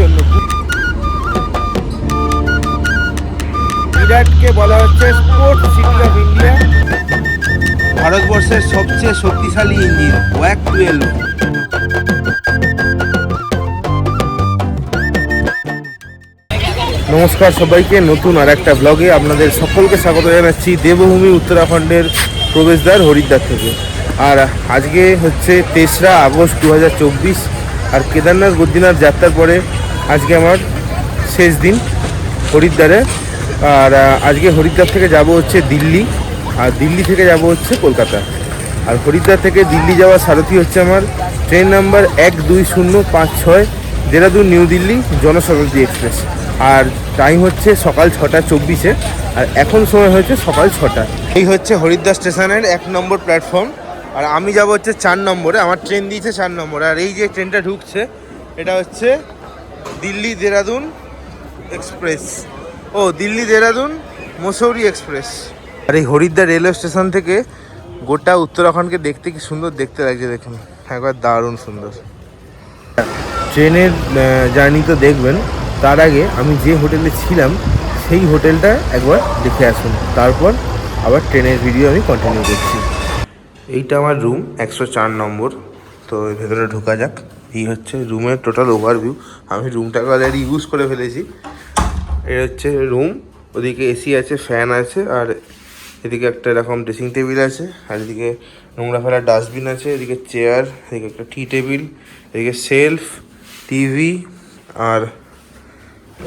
জন্য। বিরাটকে বলা হচ্ছে স্পোর্টস সিটি অফ ইন্ডিয়া ভারতবর্ষের সবচেয়ে শক্তিশালী ইঞ্জিন ওয়াক টুয়েলভ। নমস্কার সবাইকে নতুন আর একটা ব্লগে আপনাদের সকলকে স্বাগত জানাচ্ছি দেবভূমি উত্তরাখণ্ডের প্রবেশদ্বার হরিদ্বার থেকে। আর আজকে হচ্ছে তেসরা আগস্ট দু হাজার চব্বিশ আর কেদারনাথ বদ্রীনাথ যাত্রার পরে আজকে আমার শেষ দিন হরিদ্বারে। আর আজকে হরিদ্বার থেকে যাব হচ্ছে দিল্লি। আর দিল্লি থেকে যাব হচ্ছে কলকাতা। আর হরিদ্বার থেকে দিল্লি যাওয়ার সারথি হচ্ছে আমার ট্রেন নাম্বার এক দুই শূন্য পাঁচ ছয় দেরাদুন, নিউ দিল্লি, জনশতাব্দী এক্সপ্রেস। আর টাইম হচ্ছে সকাল ছটা চব্বিশে। আর এখন সময় হয়েছে সকাল ছটা। এই হচ্ছে হরিদ্বার স্টেশনের এক নম্বর প্ল্যাটফর্ম আর আমি যাব হচ্ছে চার নম্বরে। আমার ট্রেন দিয়েছে চার নম্বরে। আর এই যে ট্রেনটা ঢুকছে, এটা হচ্ছে দিল্লি দেরাদুন এক্সপ্রেস। ও, দিল্লি দেরাদুন মসৌরি এক্সপ্রেস। আর এই হরিদ্বার রেলওয়ে স্টেশন থেকে গোটা উত্তরাখণ্ডকে দেখতে কি সুন্দর দেখতে লাগছে দেখুন। একবার দারুণ সুন্দর। ট্রেনের জার্নি তো দেখবেন, তার আগে আমি যে হোটেলে ছিলাম, সেই হোটেলটা একবার দেখে আসুন। তারপর আবার ট্রেনের ভিডিও আমি কন্টিনিউ করছি। এইটা আমার রুম একশো চার নম্বর। তো ভেতরে ঢোকা যাক। এই হচ্ছে রুমের টোটাল ওভারভিউ আমি রুমটাকে অলরেডি ইউজ করে ফেলেছি। এ হচ্ছে রুম ওদিকে এসি আছে ফ্যান আছে, আর এদিকে একটা এরকম ড্রেসিং টেবিল আছে, আর এদিকে নোংরা ফেলার ডাস্টবিন আছে, এদিকে চেয়ার এদিকে একটা টি টেবিল এদিকে সেলফ টিভি আর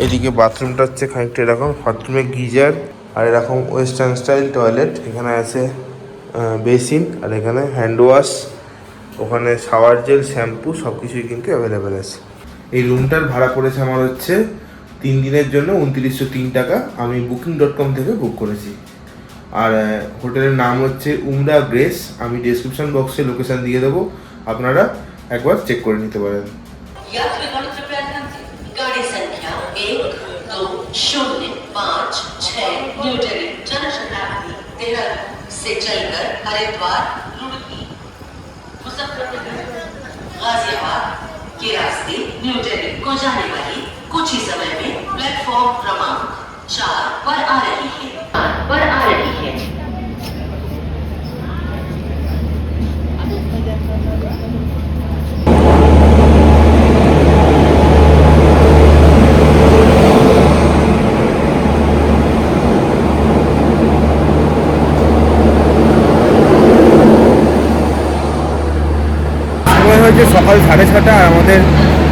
এদিকে বাথরুমটা হচ্ছে খানিকটা এরকম বাথরুমে গিজার, আর এরকম ওয়েস্টার্ন স্টাইল টয়লেট এখানে আছে বেসিন আর এখানে হ্যান্ড ওয়াশ ওখানে শাওয়ার জেল শ্যাম্পু সব কিছুই কিন্তু অ্যাভেলেবেল আছে এই রুমটার ভাড়া পড়েছে আমার হচ্ছে তিন দিনের জন্য উনত্রিশশো তিন টাকা আমি বুকিং ডট কম থেকে বুক করেছি আর আহ, হোটেলের নাম হচ্ছে উমরা গ্রেস আমি ডেসক্রিপশন বক্সে লোকেশন দিয়ে দেবো আপনারা একবার চেক করে নিতে পারেন यात्रीगण कृपया ध्यान दें गाड़ी संख्या एक दो शून्य पाँच छः न्यू दिल्ली जनशताब्दी देहरादून से चलकर हरिद्वार रुड़की मुजफ्फरनगर गाजियाबाद के रास्ते न्यू दिल्ली को जाने वाली कुछ ही समय में प्लेटफॉर्म क्रमांक चार पर आ रही है। হয়েছে সকাল সাড়ে ছটা আমাদের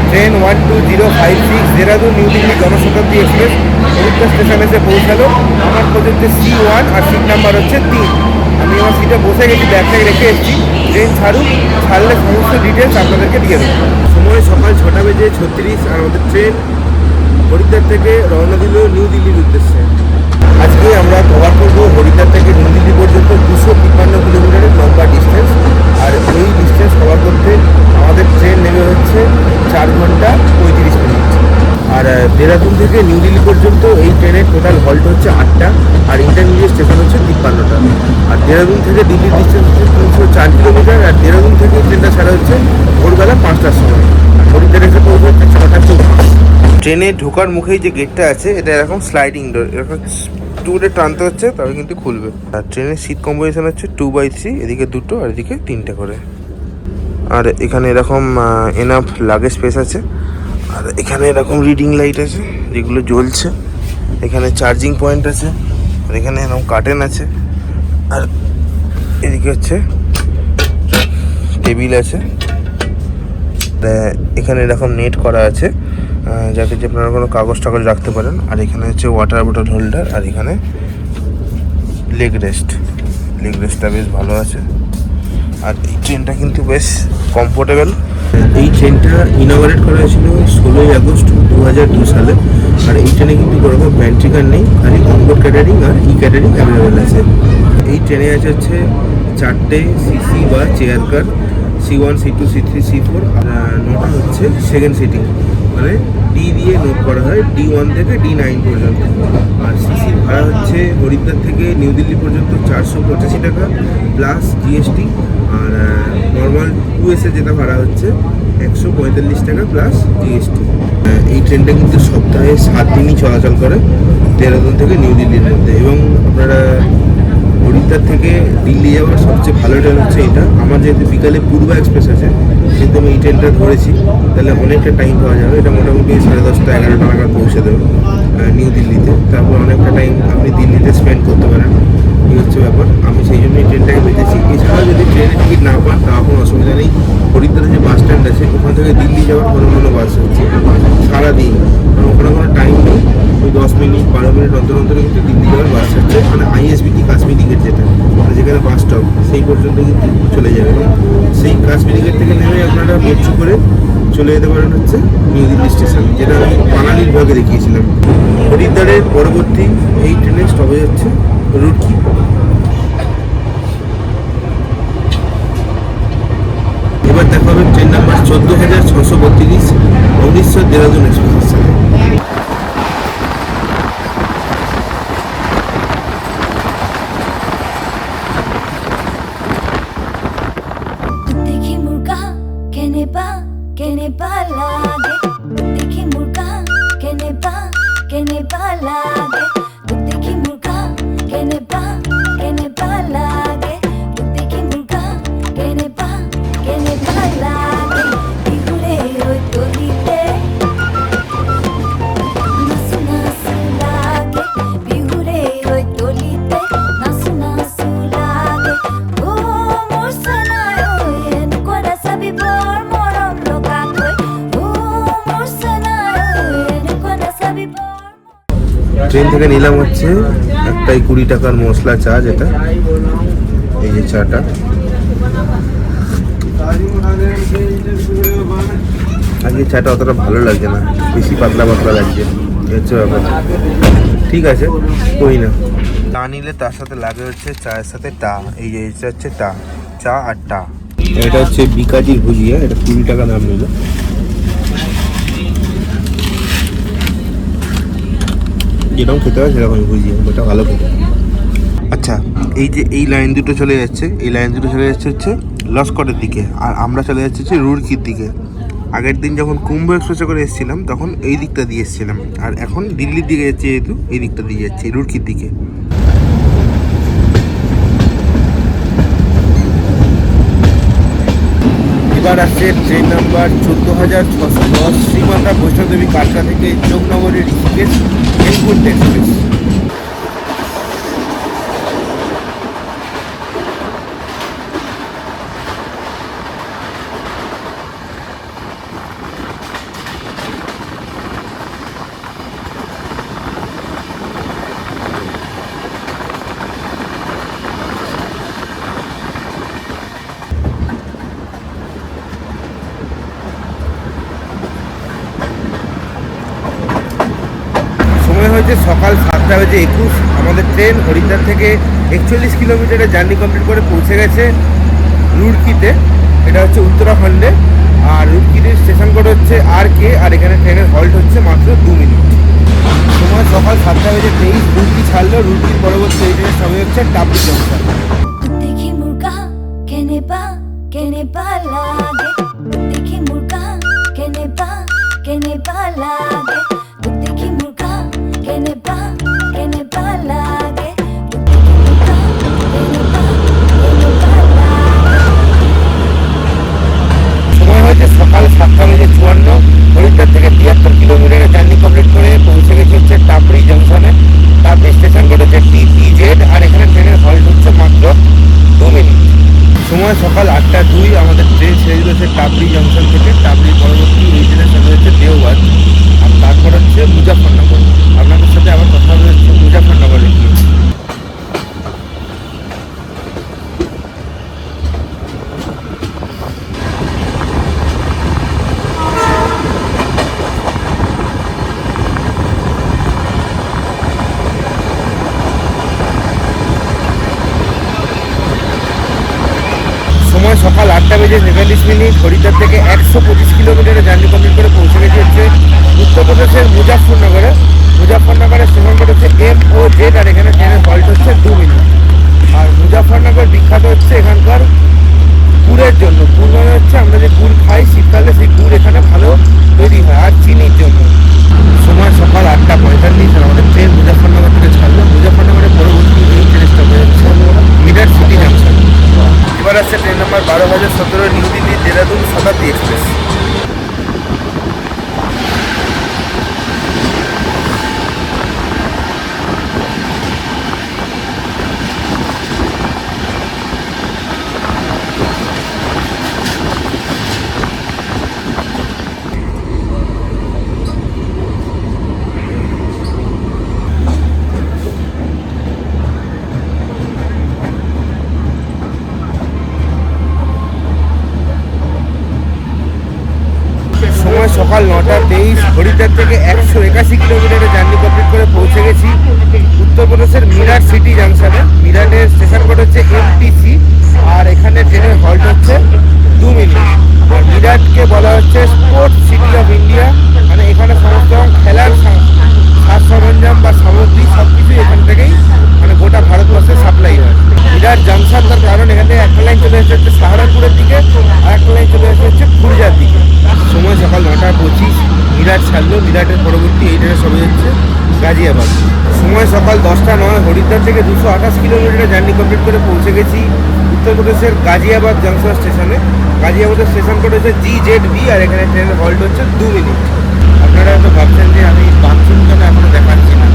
train one two zero five six Dehradun new Delhi Jan Shatabdi express Haridwar স্টেশনে এসে পৌঁছালো। আমার হচ্ছে সি ওয়ান আর সিট নাম্বার হচ্ছে তিন। আমি আমার সিটে বসে গেছি, ব্যাগটাকে রেখে এসেছি। ট্রেন ছাড়ুক, ছাড়লে সমস্ত ডিটেলস আপনাদেরকে দিয়ে দেবো। সময় সকাল ছটা বেজে ছত্রিশ, আর আমাদের ট্রেন হরিদ্বার থেকে রওনা দিল নিউ দিল্লির উদ্দেশ্যে। আজকে আমরা কভার করব হরিদ্বার থেকে নিউ দিল্লি পর্যন্ত দুশো তিপ্পান্ন কিলোমিটারের লম্বা ডিস্টেন্স আর এই ডিস্টেন্স কভার করতে আমাদের ট্রেন নেমে হচ্ছে চার ঘণ্টা পঁয়ত্রিশ মিনিট। আর দেরাদুন থেকে নিউ দিল্লি পর্যন্ত এই ট্রেনের টোটাল হল্ট হচ্ছে আটটা আর ইন্টারমিডিয়েট স্টেশন হচ্ছে তিপ্পান্নটা। আর দেরাদুন থেকে দিল্লির ডিস্টেন্স হচ্ছে তিনশো চার কিলোমিটার আর দেরাদুন থেকে ট্রেনটা ছাড়া হচ্ছে ভোরবেলা পাঁচটার সময়। আর হরিদ্বার এসে পৌঁছে হচ্ছে ছটা চব্বিশ ট্রেনে ঢোকার মুখেই যে গেটটা আছে, এটা এরকম স্লাইডিং ডোর এরকম টুরে টানতে হচ্ছে তবে কিন্তু খুলবে। আর ট্রেনের সিট কম্বিনেশন হচ্ছে টু বাই থ্রি এদিকে দুটো আর এদিকে তিনটে করে। আর এখানে এরকম এনাফ লাগেজ স্পেস আছে। আর এখানে এরকম রিডিং লাইট আছে, যেগুলো জ্বলছে। এখানে চার্জিং পয়েন্ট আছে, আর এখানে এরকম কার্টেন আছে। আর এদিকে হচ্ছে টেবিল আছে। এখানে এরকম নেট করা আছে। যাতে যে আপনারা কোনো কাগজ টাগজ রাখতে পারেন। আর এখানে হচ্ছে ওয়াটার বোটল হোল্ডার আর এখানে লেগ রেস্ট লেগ রেস্টটা বেশ ভালো আছে। আর এই ট্রেনটা কিন্তু বেশ কমফোর্টেবল এই ট্রেনটা ইনোভারেট করা হয়েছিল ষোলোই আগস্ট দু হাজার দু সালে। আর এই ট্রেনে কিন্তু কোনো রকম প্যান্ট্রিকার নেই, খালি কমফোর্ট ক্যাটারিং আর ই ক্যাটারিং অ্যাভেলেবেল আছে। এই ট্রেনে আছে হচ্ছে চারটে সিসি বা chair car C one C two C three C four আর নটা হচ্ছে সেকেন্ড সিটিং মানে ডি দিয়ে নোট করা হয় ডি ওয়ান থেকে ডি নাইন পর্যন্ত। আর সিসির ভাড়া হচ্ছে হরিদ্বার থেকে নিউ দিল্লি পর্যন্ত চারশো পঁচাশি টাকা প্লাস জিএসটি আর নর্মাল টু এসে যেটা ভাড়া হচ্ছে একশো পঁয়তাল্লিশ টাকা প্লাস জিএসটি এই ট্রেনটা কিন্তু সপ্তাহে সাত দিনই চলাচল করে দেহরাদুন থেকে নিউ দিল্লির মধ্যে। এবং আপনারা হরিদ্বার থেকে দিল্লি যাওয়ার সবচেয়ে ভালো ট্রেন হচ্ছে এটা। আমার যেহেতু বিকালে পূর্বা এক্সপ্রেস আছে কিন্তু আমি এই ট্রেনটা ধরেছি। তাহলে অনেকটা টাইম পাওয়া যাবে। এটা মোটামুটি সাড়ে দশটা, এগারোটা নাগাদ পৌঁছে দেবে নিউ দিল্লিতে তারপর অনেকটা টাইম আপনি দিল্লিতে স্পেন্ড করতে পারেন। এই হচ্ছে ব্যাপার। আমি সেই জন্যই ট্রেনটাকে বেঁচেছি এছাড়াও যদি ট্রেনের টিকিট না পান, তাও কোনো অসুবিধা নেই। হরিদ্বারে যে বাস স্ট্যান্ড আছে, ওখান থেকে দিল্লি যাওয়ার কোনো কোনো বাস হচ্ছে। সারাদিন। কারণ ওখানে কোনো টাইম নেই। ওই দশ মিনিট, বারো মিনিট অন্তর অন্তর কিন্তু দিল্লি যাওয়ার বাস হচ্ছে মানে আইএসবিটি কাশ্মীরি গেট যেটা মানে যেখানে বাস স্টপ সেই পর্যন্ত কিন্তু চলে যাবে। এবং সেই কাশ্মীরি গেট থেকে নেমে আপনারা মেট্রো করে চলে যেতে পারেন হচ্ছে নিউ দিল্লি স্টেশন যেটা আমি পানালির ভাগে দেখিয়েছিলাম। হরিদ্বারের পরবর্তী এই ট্রেনের স্টপেজ হচ্ছে রুটকি। এবার দেখা হবে ট্রেন নাম্বার চোদ্দ হাজার ছশো বত্রিশ অমৃতসর দেরাদুন এক্সপ্রেসের কেনে বা লাগে দেখি মুরগা কেনে বা কেনে বা লাগে ট্রেন থেকে নিলাম হচ্ছে একটাই কুড়ি টাকার মশলা চা যেটা, এই যে চাটা। আজকে চাটা অতটা ভালো লাগছে না, বেশি পাতলা পাতলা লাগছে হচ্ছে ব্যাপার। ঠিক আছে, কই না। তা নিলে তার সাথে লাগে হচ্ছে চায়ের সাথে টা, এই যে এটা হচ্ছে টা, চা আর টা। এটা হচ্ছে বিকাজির ভুজিয়া, এটা কুড়ি টাকা দাম নিল। যেরকম খেতে হয় সেরকমই ভুজিয়া ওটা ভালো খেতে। আচ্ছা এই যে এই লাইন দুটো চলে যাচ্ছে এই লাইন দুটো চলে যাচ্ছে হচ্ছে লস্করের দিকে আর আমরা চলে যাচ্ছি হচ্ছে রুড়কির দিকে। আগের দিন যখন কুম্ভ এক্সপ্রেসে করে এসেছিলাম তখন এই দিকটা দিয়ে এসেছিলাম। আর এখন দিল্লির দিকে যাচ্ছি যেহেতু এই দিকটা দিয়ে যাচ্ছি রুড়কির দিকে। এবার আসছে ট্রেন নাম্বার চোদ্দ হাজার ছশো দশ শ্রীমাতা বৈষ্ণদেবী কালকা থেকে যোগনগরের ঋষিকেশ হেমকুণ্ড এক্সপ্রেস সময় হয়েছে সকাল সাতটা বেজে একুশ, আমাদের ট্রেন হরিদ্বার থেকে একচল্লিশ কিলোমিটারের জার্নি কমপ্লিট করে পৌঁছে গেছে রুড়কিতে। এটা হচ্ছে উত্তরাখণ্ডে। আর রুড়কিতে স্টেশন কোড হচ্ছে আর কে, আর এখানে ট্রেনের হল্ট হচ্ছে মাত্র দু মিনিট। সময় সকাল সাতটা বেজে তেইশ, রুড়কি ছাড়লো। রুড়কির পরবর্তী এই ট্রেনের সময় হচ্ছে ডাবলি জংশন। লাগে। সকাল আটটা দুই আমাদের ট্রেন ছেড়ে হচ্ছে টাপড়ি জংশন থেকে। টাবলি পরবর্তী এই ট্রেনের সাথে হচ্ছে দেওবাদ আর তারপর হচ্ছে মুজাফরনগর আপনাদের সাথে আবার কথা হচ্ছে মুজাফরনগরে গিয়ে সময় সকাল আটটা বেজে তেতাল্লিশ মিনিট হরিদ্বার থেকে একশো পঁচিশ কিলোমিটারে জার্নি কমপ্লিট করে পৌঁছে গেছে হচ্ছে উত্তরপ্রদেশের মুজাফরনগরে মুজাফরনগরের স্টেশন হচ্ছে এম ও জেড আর এখানে ট্রেনের হল্ট হচ্ছে দু মিনিট হরিদ্বার থেকে একশো একাশি পঁচিশ মিরাট ছাড়লো মিরাটের পরবর্তী এই ট্রেনে সবে হচ্ছে গাজিয়াবাদ। সময় সকাল দশটা নয়, হরিদ্বার থেকে দুশো আঠাশ কিলোমিটার জার্নি কমপ্লিট করে পৌঁছে গেছি উত্তরপ্রদেশের গাজিয়াবাদ জংশন স্টেশনে। গাজিয়াবাদের স্টেশন কোড হচ্ছে জি জেড বি আর এখানে ট্রেনের হল্ট হচ্ছে দু মিনিট। আপনারা হয়তো ভাবছেন যে আমি বাথরুম কেন এখনও দেখাচ্ছি না।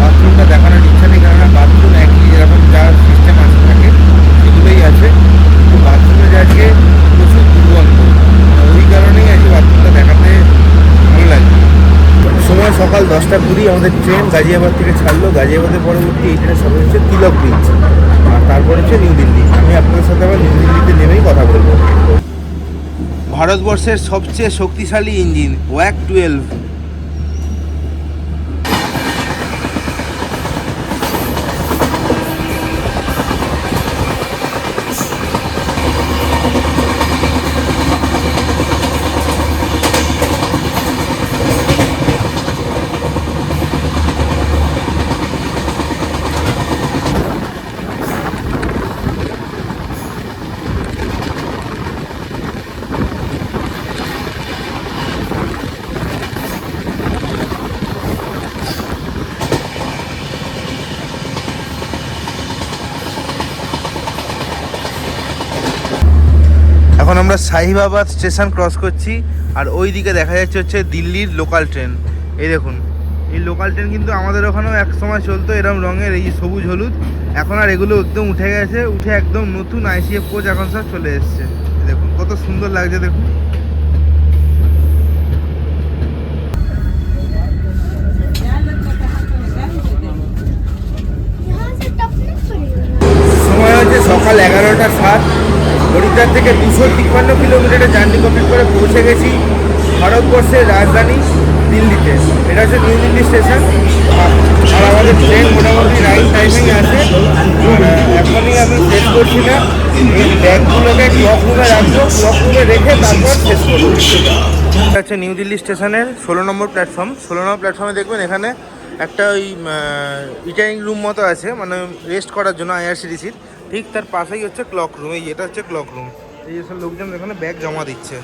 বাথরুমটা দেখানোর ইচ্ছা নেই, কেননা বাথরুম একই যেরকম যা সিস্টেম আছে থাকে, সেগুলোই আছে। কিন্তু বাথরুমে যে আজকে প্রচুর দুর্গন্ধ মানে ওই কারণেই আজকে বাথরুমটা দেখাতে ভালো লাগে সময় সকাল দশটা কুড়ি আমাদের ট্রেন গাজিয়াবাদ থেকে ছাড়লো। গাজিয়াবাদের পরবর্তী এই ট্রেনের সবাই হচ্ছে তিলক ব্রিজ আর তারপর হচ্ছে নিউ দিল্লি। আমি আপনাদের সাথে আবার নিউ দিল্লিতে নেমেই কথা বলব। ভারতবর্ষের সবচেয়ে শক্তিশালী ইঞ্জিন, ওয়াক টুয়েলভ। এখন আমরা সাহিবাবাদ স্টেশন ক্রস করছি, আর ওই দিকে দেখা যাচ্ছে হচ্ছে দিল্লির লোকাল ট্রেন এই দেখুন, এই লোকাল ট্রেন কিন্তু আমাদের ওখানেও এক সময় চলতো এরকম রঙের, এই সবুজ হলুদ। এখন আর এগুলো একদম উঠে গেছে, উঠে একদম নতুন আইসিএফ কোচ এখন সব চলে এসছে। দেখুন, কত সুন্দর লাগছে দেখুন। সময় হচ্ছে সকাল এগারোটা সাত। হরিদ্বার থেকে দুশো তিপ্পান্ন কিলোমিটারের জার্নি কমপ্লিট করে পৌঁছে গেছি ভারতবর্ষের রাজধানী দিল্লিতে। এটা হচ্ছে নিউ দিল্লি স্টেশন। আর আমাদের ট্রেন মোটামুটি রাইট টাইমেই আছে। এখনই আমি শেষ করছি না। এই ব্যাগগুলোকে ক্লক রুমে রাখব। ক্লক রুমে রেখে তারপর শেষ করব। এটা হচ্ছে নিউ দিল্লি স্টেশনের ষোলো নম্বর প্ল্যাটফর্ম ষোলো নম্বর প্ল্যাটফর্মে দেখবেন এখানে একটা ওই ইটাইনিং রুম মতো আছে। মানে রেস্ট করার জন্য আইআরসিটিসির ঠিক তার পাশেই হচ্ছে ক্লক রুম এই এটা হচ্ছে ক্লক রুম এই সব লোকজন এখানে ব্যাগ জমা দিচ্ছে।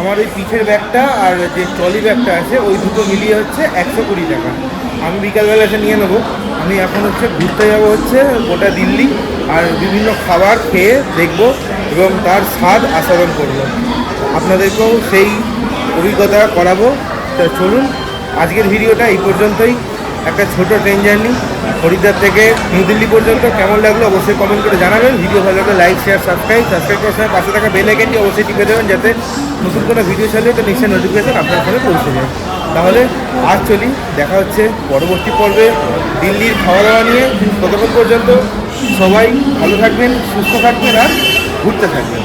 আমার ওই পিঠের ব্যাগটা আর যে ট্রলি ব্যাগটা আছে, ওই দুটো মিলিয়ে হচ্ছে একশো কুড়ি টাকা। আমি বিকালবেলা এসে নিয়ে নেব। আমি এখন হচ্ছে ঘুরতে যাব হচ্ছে গোটা দিল্লি আর বিভিন্ন খাবার খেয়ে দেখব এবং তার স্বাদ আস্বাদন করব। আপনাদেরকেও সেই অভিজ্ঞতা করাবো। তা চলুন, আজকের ভিডিওটা এই পর্যন্তই। একটা ছোট ট্রেন জার্নি হরিদ্বার থেকে নিউ দিল্লি পর্যন্ত কেমন লাগল অবশ্যই কমেন্ট করে জানাবেন। ভিডিও ভালো লাগলে লাইক শেয়ার সাবস্ক্রাইব সাবস্ক্রাইব করার সময় পাশে থাকা বেল আইকনটি অবশ্যই টিপে দেবেন যাতে নতুন কোনো ভিডিও ছাড়লে তো নিশ্চয়ই নোটিফিকেশন আপনার ফোনে পৌঁছে যায়। তাহলে আজ চলি, দেখা হচ্ছে পরবর্তী পর্বে দিল্লির খাওয়া দাওয়া নিয়ে। ততক্ষণ পর্যন্ত সবাই ভালো থাকবেন, সুস্থ থাকবেন আর ঘুরতে থাকবেন।